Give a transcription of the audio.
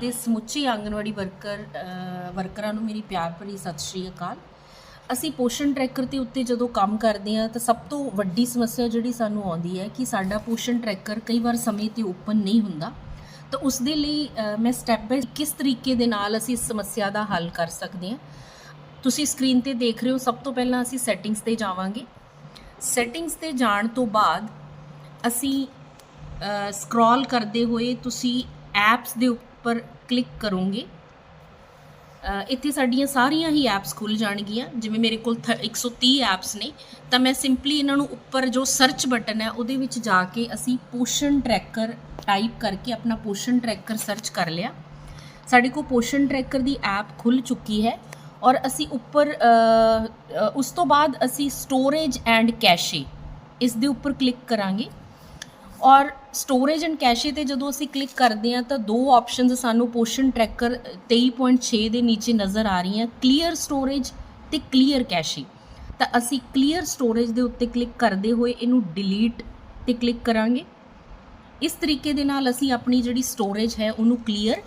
ਦੇ ਸਮੁੱਚੀ ਆਂਗਨਵਾੜੀ ਵਰਕਰ ਵਰਕਰਾਂ ਨੂੰ ਮੇਰੀ ਪਿਆਰ ਭਰੀ ਸਤਿ ਸ਼੍ਰੀ ਅਕਾਲ। ਅਸੀਂ ਪੋਸ਼ਣ ਟਰੈਕਰ ਤੇ ਉੱਤੇ ਜਦੋਂ ਕੰਮ ਕਰਦੇ ਹਾਂ ਤਾਂ ਸਭ ਤੋਂ ਵੱਡੀ ਸਮੱਸਿਆ ਜਿਹੜੀ ਸਾਨੂੰ ਆਉਂਦੀ ਹੈ ਕਿ ਸਾਡਾ ਪੋਸ਼ਣ ਟਰੈਕਰ ਕਈ ਵਾਰ ਸਮੇਂ ਤੇ ਓਪਨ ਨਹੀਂ ਹੁੰਦਾ। ਤਾਂ ਉਸ ਦੇ ਲਈ ਮੈਂ ਸਟੈਪ ਬਾਈ ਕਿਸ ਤਰੀਕੇ ਦੇ ਨਾਲ ਅਸੀਂ ਇਸ ਸਮੱਸਿਆ ਦਾ ਹੱਲ ਕਰ ਸਕਦੇ ਹਾਂ? ਤੁਸੀਂ ਸਕਰੀਨ ਤੇ ਦੇਖ ਰਹੇ ਹੋ, ਸਭ ਤੋਂ ਪਹਿਲਾਂ ਅਸੀਂ ਸੈਟਿੰਗਸ ਤੇ ਜਾਵਾਂਗੇ। ਸੈਟਿੰਗਸ ਤੇ ਜਾਣ ਤੋਂ ਬਾਅਦ ਅਸੀਂ ਸਕਰੋਲ ਕਰਦੇ ਹੋਏ ਤੁਸੀਂ ਐਪਸ ਦੇ ਉੱਪਰ ਕਲਿੱਕ ਕਰੋਗੇ। ਇੱਥੇ ਸਾਡੀਆਂ ਸਾਰੀਆਂ ਹੀ ਐਪਸ ਖੁੱਲ ਜਾਣਗੀਆਂ। ਜਿਵੇਂ ਮੇਰੇ ਕੋਲ ਥ- 130 ਐਪਸ ਨੇ। ਤਾਂ ਮੈਂ ਸਿੰਪਲੀ ਇਹਨਾਂ ਨੂੰ ਉੱਪਰ ਜੋ ਸਰਚ ਬਟਨ ਹੈ, ਉਹਦੇ ਵਿੱਚ ਜਾ ਕੇ ਅਸੀਂ ਪੋਸ਼ਣ ਟਰੈਕਰ ਟਾਈਪ ਕਰਕੇ ਆਪਣਾ ਪੋਸ਼ਣ ਟਰੈਕਰ ਸਰਚ ਕਰ ਲਿਆ। ਸਾਡੇ ਕੋਲ ਪੋਸ਼ਨ ਟਰੈਕਰ ਦੀ ਐਪ ਖੁੱਲ ਚੁੱਕੀ ਹੈ ਔਰ ਅਸੀਂ ਉੱਪਰ ਉਸ ਤੋਂ ਬਾਅਦ ਅਸੀਂ ਸਟੋਰੇਜ ਐਂਡ ਕੈਸ਼ੇ ਇਸ ਦੇ ਉੱਪਰ ਕਲਿੱਕ ਕਰਾਂਗੇ। ਔਰ ਸਟੋਰੇਜ ਐਂਡ ਕੈਸ਼ੇ ਤੇ ਜਦੋਂ ਅਸੀਂ ਕਲਿੱਕ ਕਰਦੇ ਹਾਂ ਤਾਂ ਦੋ ਆਪਸ਼ਨਸ ਸਾਨੂੰ ਪੋਸ਼ਨ ਟਰੈਕਰ 23.6 ਦੇ ਨੀਚੇ ਨਜ਼ਰ ਆ ਰਹੀਆਂ ਕਲੀਅਰ ਸਟੋਰੇਜ ਤੇ ਕਲੀਅਰ ਕੈਸ਼ੇ ਤਾਂ ਅਸੀਂ ਕਲੀਅਰ ਸਟੋਰੇਜ ਦੇ ਉੱਤੇ ਕਲਿੱਕ ਕਰਦੇ ਹੋਏ ਇਹਨੂੰ ਡਿਲੀਟ ਤੇ ਕਲਿੱਕ ਕਰਾਂਗੇ। ਇਸ ਤਰੀਕੇ ਦੇ ਨਾਲ ਅਸੀਂ ਆਪਣੀ ਜਿਹੜੀ ਸਟੋਰੇਜ ਹੈ ਉਹਨੂੰ ਕਲੀਅਰ